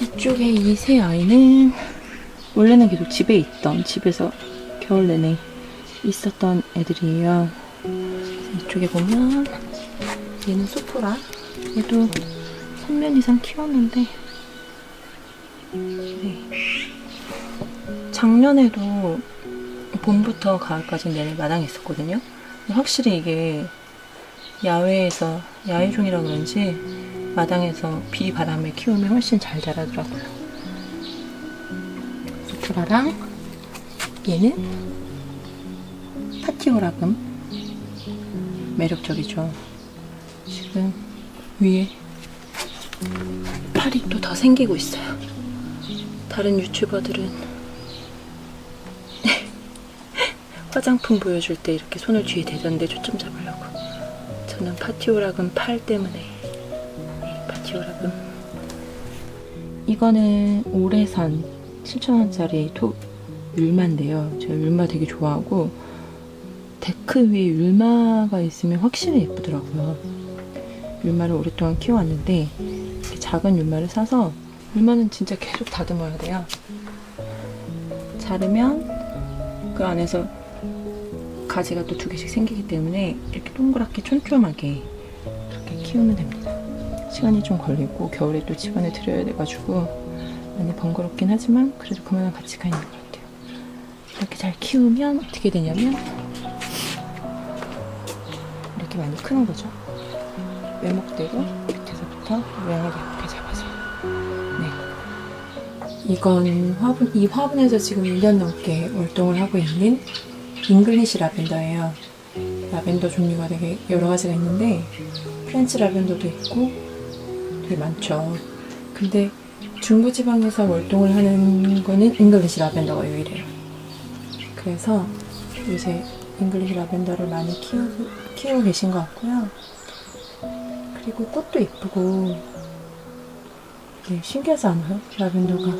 이쪽에 이 세 아이는 원래는 계속 집에 있던 집에서 겨울 내내 있었던 애들이에요. 이쪽에 보면 얘는 소포라. 얘도 3년 이상 키웠는데 네. 작년에도 봄부터 가을까지 내내 마당에 있었거든요. 확실히 이게 야외에서 야외종이라 그런지 마당에서 비 바람에 키우면 훨씬 잘 자라더라고요. 소프라랑 얘는 파티오라금 매력적이죠. 지금 위에 팔이 또더 생기고 있어요. 다른 유튜버들은 화장품 보여줄 때 이렇게 손을 뒤에 대던데 초점 잡으려고. 저는 파티오라금 팔 때문에 네, 파티오라금. 이거는 오래산 7,000원짜리 토 율마인데요. 제가 율마 되게 좋아하고 데크 위에 율마가 있으면 확실히 예쁘더라고요. 율마를 오랫동안 키워왔는데 이렇게 작은 율마를 사서 율마는 진짜 계속 다듬어야 돼요. 자르면 그 안에서 가지가 또 두 개씩 생기기 때문에 이렇게 동그랗게 촘촘하게 그렇게 키우면 됩니다. 시간이 좀 걸리고 겨울에 또 집안에 들여야 돼가지고 많이 번거롭긴 하지만 그래도 그만한 가치가 있는 것 같아요. 이렇게 잘 키우면 어떻게 되냐면 이렇게 많이 크는 거죠. 외목대로 밑에서부터 모양을 예쁘게 잡아서. 네. 이건 화분, 이 화분에서 지금 1년 넘게 활동을 하고 있는 잉글리시 라벤더예요. 라벤더 종류가 되게 여러 가지가 있는데 프렌치 라벤더도 있고 되게 많죠. 근데 중부지방에서 월동을 하는 거는 잉글리시 라벤더가 유일해요. 그래서 요새 잉글리시 라벤더를 많이 키우, 키우고 계신 것 같고요. 그리고 꽃도 예쁘고 네, 신기하지 않아요? 라벤더가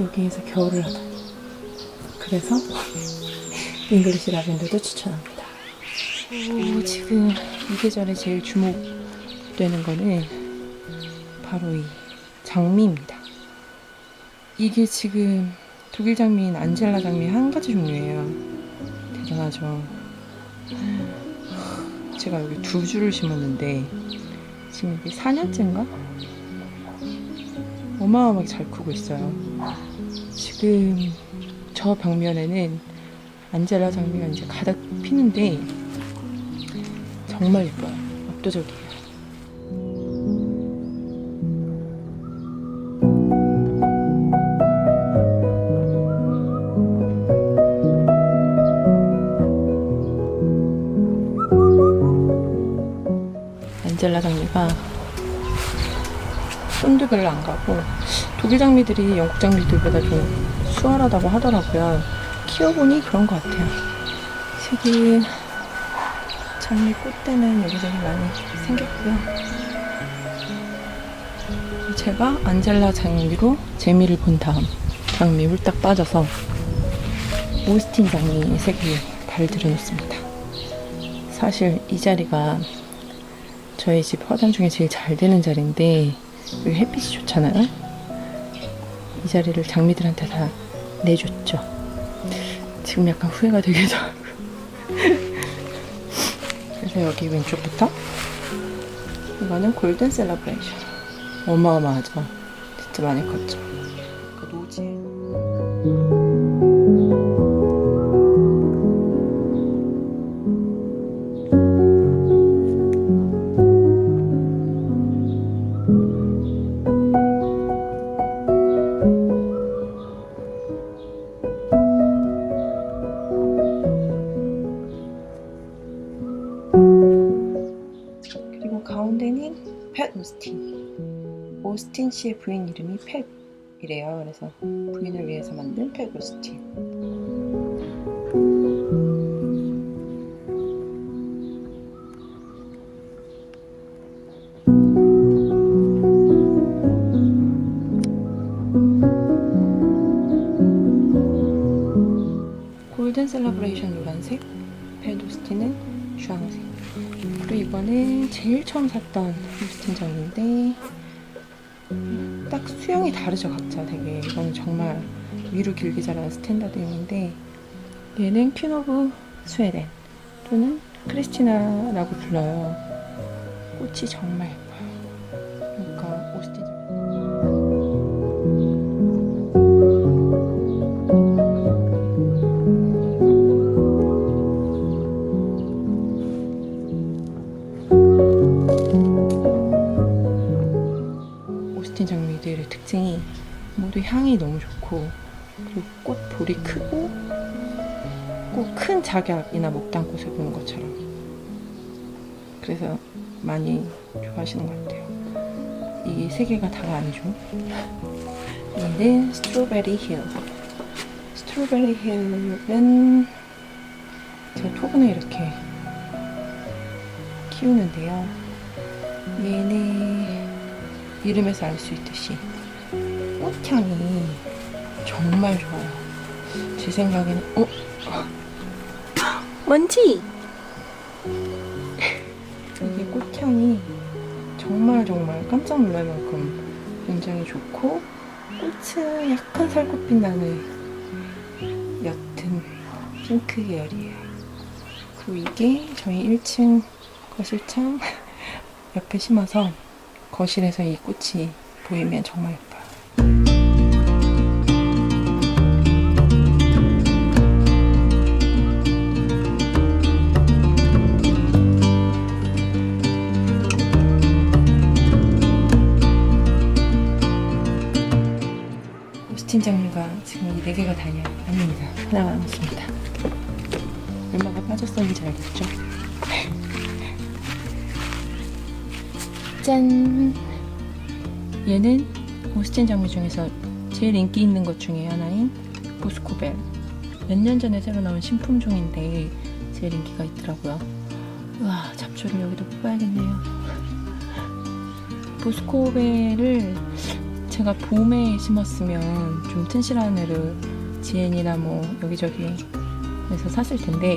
여기에서 겨울을 하다니. 그래서 잉글리시 라벤더도 추천합니다. 오, 지금 이 계절에 제일 주목되는 거는 바로 이 장미입니다. 이게 지금 독일 장미인 안젤라 장미 한 가지 종류예요. 대단하죠. 제가 여기 두 줄을 심었는데 지금 이게 4년째인가? 어마어마하게 잘 크고 있어요. 지금 저 벽면에는 안젤라 장미가 이제 가득 피는데 정말 예뻐요. 압도적이에요. 장미가 손도 별로 안 가고 독일 장미들이 영국 장미들보다 좀 수월하다고 하더라고요. 키워보니 그런 것 같아요. 색이 장미 꽃대는 여기저기 많이 생겼고요. 제가 안젤라 장미로 재미를 본 다음 장미 홀딱 빠져서 오스틴 장미 색이 달들어 놓습니다. 사실 이 자리가 저희 집 화단 중에 제일 잘 되는 자리인데 여기 햇빛이 좋잖아요. 이 자리를 장미들한테 다 내줬죠. 지금 약간 후회가 되기도 하고. 그래서 여기 왼쪽부터 이거는 골든 셀러브레이션. 어마어마하죠. 진짜 많이 컸죠. 그 노지. 가운데는 팻 오스틴. 오스틴 씨의 부인 이름이 팻이래요. 그래서 부인을 위해서 만든 팻 오스틴. 골든 셀러브레이션 노란색, 팻 오스틴은 주황색. 그리고 이거는 제일 처음 샀던 오스틴 장인데 딱딱 수영이 다르죠 각자. 되게 이거는 정말 위로 길게 자라는 스탠다드인데 얘는 퀸 오브 스웨덴 또는 크리스티나라고 불러요. 꽃이 정말 향이 너무 좋고 그리고 꽃 볼이 크고 꼭 큰 작약이나 목단꽃을 보는 것처럼. 그래서 많이 좋아하시는 것 같아요. 이 세 개가 다가 아니죠 얘는 스트로베리 힐. 스트로베리 힐은 제가 토분에 이렇게 키우는데요. 얘는 이름에서 알 수 있듯이 꽃향이 정말 좋아요. 제 생각에는 어? 뭔지? 이게 꽃향이 정말 정말 깜짝 놀랄 만큼 굉장히 좋고 꽃은 약간 살꽃빛 나는 옅은 핑크 계열이에요. 그리고 이게 저희 1층 거실창 옆에 심어서 거실에서 이 꽃이 보이면 정말 예뻐요. 네 개가 다냐? 아닙니다. 하나가 남았습니다. 얼마가 빠졌었는지 알겠죠? 짠! 얘는 오스틴 장미 중에서 제일 인기 있는 것 중에 하나인 보스코벨. 몇 년 전에 새로 나온 신품 종인데 제일 인기가 있더라고요. 와, 잡초를 여기도 뽑아야겠네요. 보스코벨을 제가 봄에 심었으면 좀 튼실한 애를 지엔이나 뭐 여기저기 에서 샀을 텐데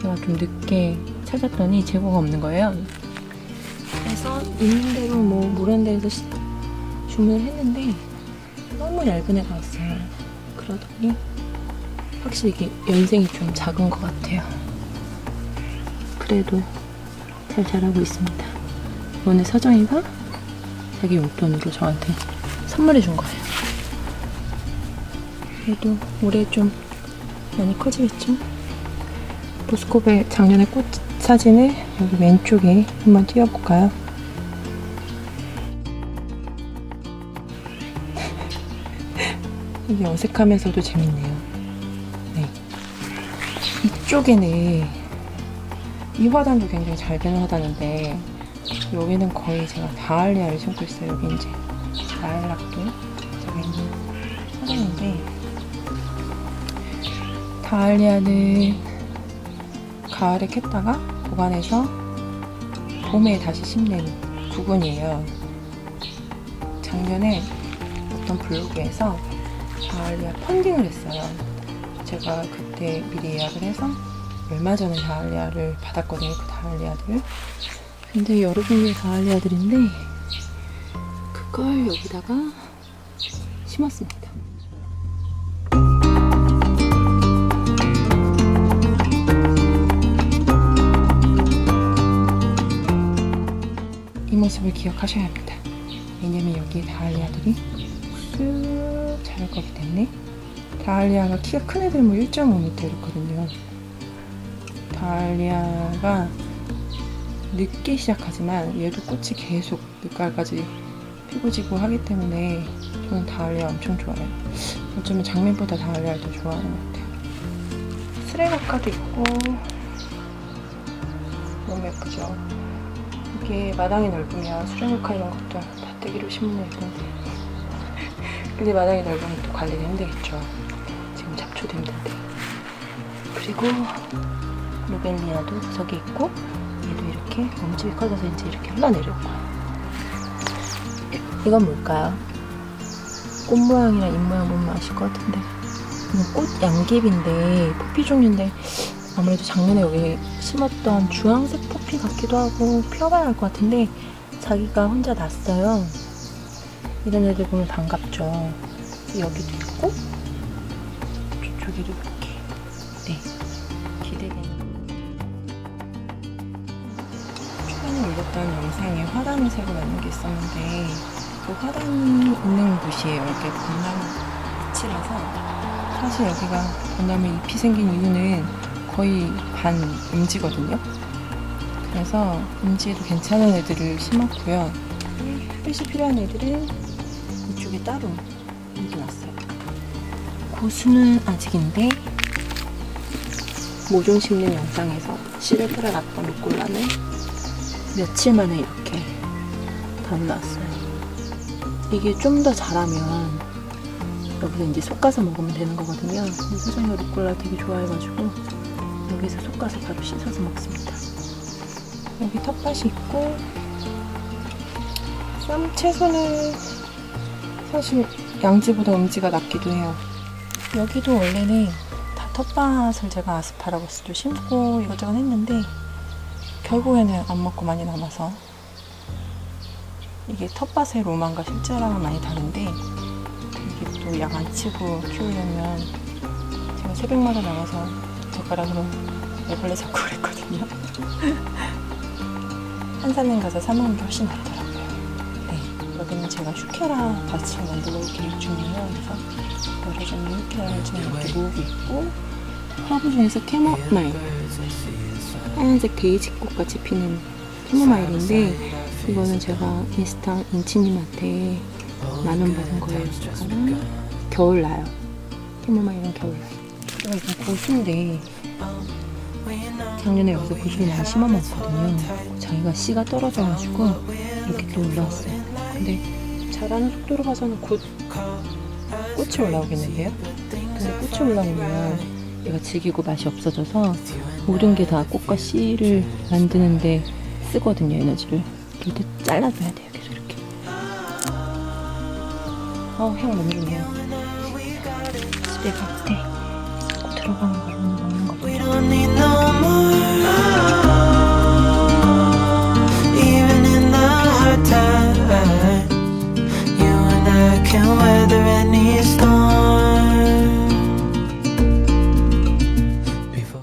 제가 좀 늦게 찾았더니 재고가 없는 거예요. 그래서 있는 대로 뭐 모란 데에서 시- 주문을 했는데 너무 얇은 애가 왔어요. 그러더니 확실히 이게 연생이 좀 작은 것 같아요. 그래도 잘 자라고 있습니다. 오늘 서정이가 자기 용돈으로 저한테 선물해 준 거예요. 그래도 올해 좀 많이 커지겠죠? 보스코베 작년에 꽃 사진을 여기 왼쪽에 한번 띄워볼까요? 이게 어색하면서도 재밌네요. 네. 이쪽에는 이 화단도 굉장히 잘 화단인데 여기는 거의 제가 다알리아를 심고 있어요. 여기 이제 라일락도 있는 화단인데 다알리아는 가을에 캤다가 보관해서 봄에 다시 심는 구근이에요. 작년에 어떤 블로그에서 다알리아 펀딩을 했어요. 제가 그때 미리 예약을 해서 얼마 전에 다알리아를 받았거든요. 그 다알리아들. 근데 여러 종류의 다알리아들인데 그걸 여기다가 심었습니다. 이 모습을 기억하셔야 합니다. 왜냐면 여기에 다알리아들이 쑥 자랄 거기 때문에 다알리아가 키가 큰 애들 뭐 1.5m 이렇거든요. 다알리아가 늦게 시작하지만 얘도 꽃이 계속 늦가을까지 피고 지고 하기 때문에 저는 다알리아 엄청 좋아해요. 어쩌면 장미보다 다알리아를 더 좋아하는 것 같아요. 스레가카도 있고 너무 예쁘죠? 이게 마당이 넓으면 수레가카 이런 것도 밭대기로 심으면 예쁜데 근데 마당이 넓으면 또 관리가 힘들겠죠. 지금 잡초도 힘든데. 그리고 루벨리아도 구석에 있고 이렇게 몸집이 커져서 이제 이렇게 흘러내려고 이건 뭘까요? 꽃 모양이나 잎 모양 보면 아실 것 같은데 꽃 양귀비인데 포피 종류인데 아무래도 작년에 여기 심었던 주황색 포피 같기도 하고 피어봐야 할 것 같은데 자기가 혼자 났어요 이런 애들 보면 반갑죠. 여기도 있고 저쪽에도 이렇 올렸던 영상에 새로 만든 게 있었는데 그 화단이 있는 곳이에요. 이렇게 벚나무 빛이라서 사실 여기가 벚나무 잎이 생긴 이유는 거의 반 음지거든요. 그래서 음지에도 괜찮은 애들을 심었고요. 햇빛이 필요한 애들은 이쪽에 따로 옮겨놨어요. 고수는 아직인데 모종 심는 영상에서 씨를 뿌려놨던 루꼴라는 며칠 만에 이렇게 다 올라왔어요. 이게 좀 더 자라면 여기서 이제 솎아서 먹으면 되는 거거든요. 근데 소정이 루꼴라 되게 좋아해가지고 여기서 솎아서 바로 씻어서 먹습니다. 여기 텃밭이 있고 쌈 채소는 사실 양지보다 음지가 낫기도 해요. 여기도 원래는 다 텃밭을 제가 아스파라거스도 심고 이것저것 했는데 결국에는 안 먹고 많이 남아서 이게 텃밭의 로망과 실제랑은 많이 다른데 이게 또 약 안 치고 키우려면 제가 새벽마다 나가서 젓가락으로 애벌레 잡고 그랬거든요. 한산행 가서 사 먹는 게 훨씬 낫더라고요. 네, 여기는 제가 슈케라 밭을 만들어 올 계획 중이에요. 그래서 여러 종류 슈케라를 지금 이렇게 모으고 있고 허브 중에서 캐모마일 하얀색 데이지 꽃 같이 피는 캐모마일인데 이거는 제가 인스타 인치님한테 만원 받은 거예요. 겨울 나요. 캐모마일은 겨울 나요. 이거 이거 고수인데 작년에 여기서 고수를 많이 심어 먹었거든요. 자기가 씨가 떨어져가지고 이렇게 또 올라왔어요. 근데 자라는 속도로 봐서는 곧 꽃이 올라오겠는데요? 근데 꽃이 올라오면 내가 즐기고 맛이 없어져서 모든 게 다 꽃과 씨를 만드는데 쓰거든요 에너지를. 이렇게 잘라줘야 돼요 계속 이렇게. 어향 너무 좋네요. 집에 갈 때 들어가는 거 먹는 거 보자